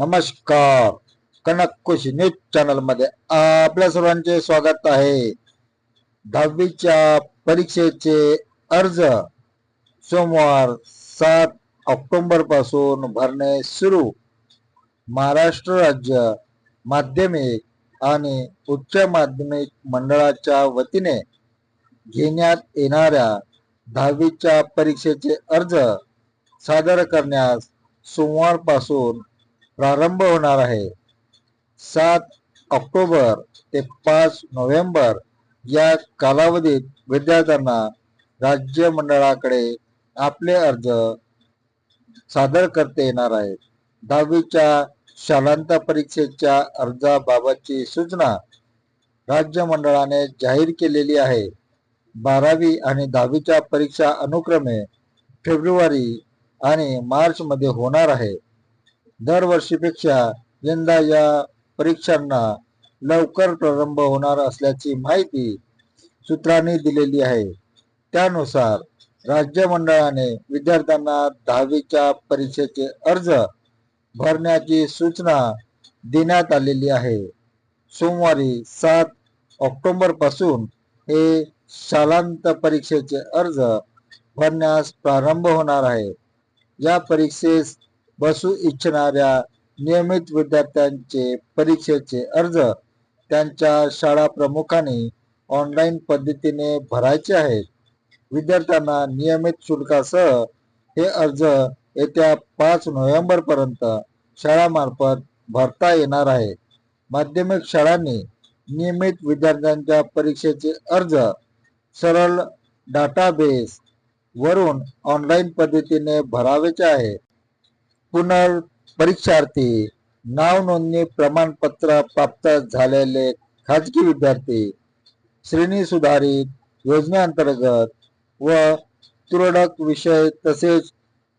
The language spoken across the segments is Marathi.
नमस्कार. कनक खुशी न्यूज चॅनलमध्ये आपल्या सर्वांचे स्वागत आहे. दहावीच्या परीक्षेचे अर्ज सोमवार सात ऑक्टोबरपासून भरणे सुरू. महाराष्ट्र राज्य माध्यमिक आणि उच्च माध्यमिक मंडळाच्या वतीने घेण्यात येणाऱ्या दहावीच्या परीक्षेचे अर्ज सादर करण्यास सोमवारपासून प्रारंभ होणार आहे. सात ऑक्टोबर ते पाच नोव्हेंबर या कालावधीत विद्यार्थ्यांना राज्य मंडळाकडे आपले अर्ज सादर करता येणार आहेत. दहावीच्या शालांत परीक्षेच्या अर्जाबाबतची सूचना राज्य मंडळाने जाहीर केलेली आहे. बारावी आणि दहावीच्या परीक्षा अनुक्रमे फेब्रुवारी आणि मार्चमध्ये होणार आहे. दरवर्षीपेक्षा यंदा या परीक्षांना लवकर प्रारंभ होणार असल्याची माहिती सूत्रांनी दिलेली आहे. त्यानुसार राज्य मंडळाने विद्यार्थ्यांना दहावीच्या परीक्षेचे अर्ज भरण्याची सूचना देण्यात आलेली आहे. सोमवारी सात ऑक्टोबरपासून हे शालांत परीक्षेचे अर्ज भरण्यास प्रारंभ होणार आहे. या परीक्षेस बसू इच्छिणाऱ्या नियमित विद्यार्थ्यांचे परीक्षेचे अर्ज त्यांच्या शाळा प्रमुखांनी ऑनलाईन पद्धतीने भरायचे आहेत. विद्यार्थ्यांना नियमित शुल्कासह हे अर्ज येत्या पाच नोव्हेंबर पर्यंत शाळामार्फत भरता येणार आहे माध्यमिक शाळांनी नियमित विद्यार्थ्यांच्या परीक्षेचे अर्ज सरळ डाटाबेस वरून ऑनलाईन पद्धतीने भरावेचे आहे पुनर् परीक्षार्थी नाव नोंदणी प्रमाणपत्र प्राप्त झालेले खाजगी विद्यार्थी श्रेणी सुधारित योजनेअंतर्गत व तुरळक विषय तसेच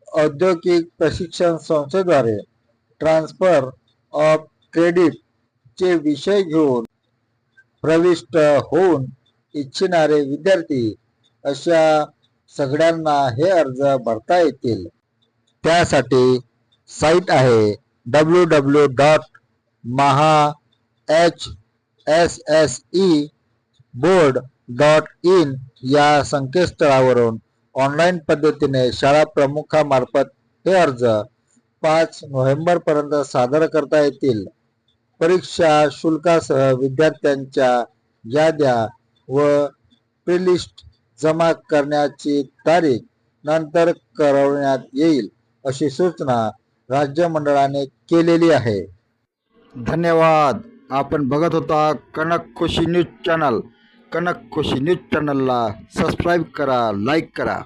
औद्योगिक प्रशिक्षण संस्थेद्वारे ट्रान्सफर ऑफ क्रेडिट चे विषय घेऊन प्रविष्ट होऊन इच्छिणारे विद्यार्थी अशा सगळ्यांना हे अर्ज भरता येतील. त्यासाठी साईट आहे W W dot Maha H S S E board dot in या संकेतस्थळावरून ऑनलाईन पद्धतीने शाळा प्रमुखामार्फत हे अर्ज पाच नोव्हेंबरपर्यंत सादर करता येतील. परीक्षा शुल्कासह विद्यार्थ्यांच्या याद्या व प्रिलिस्ट जमा करण्याची तारीख नंतर करवण्यात येईल अशी सूचना राज्य मंडळाने केलेली आहे. धन्यवाद. आपण बघत होता Kanak Khushi news channel. Kanak Khushi news चॅनलला सबस्क्राईब करा लाईक करा.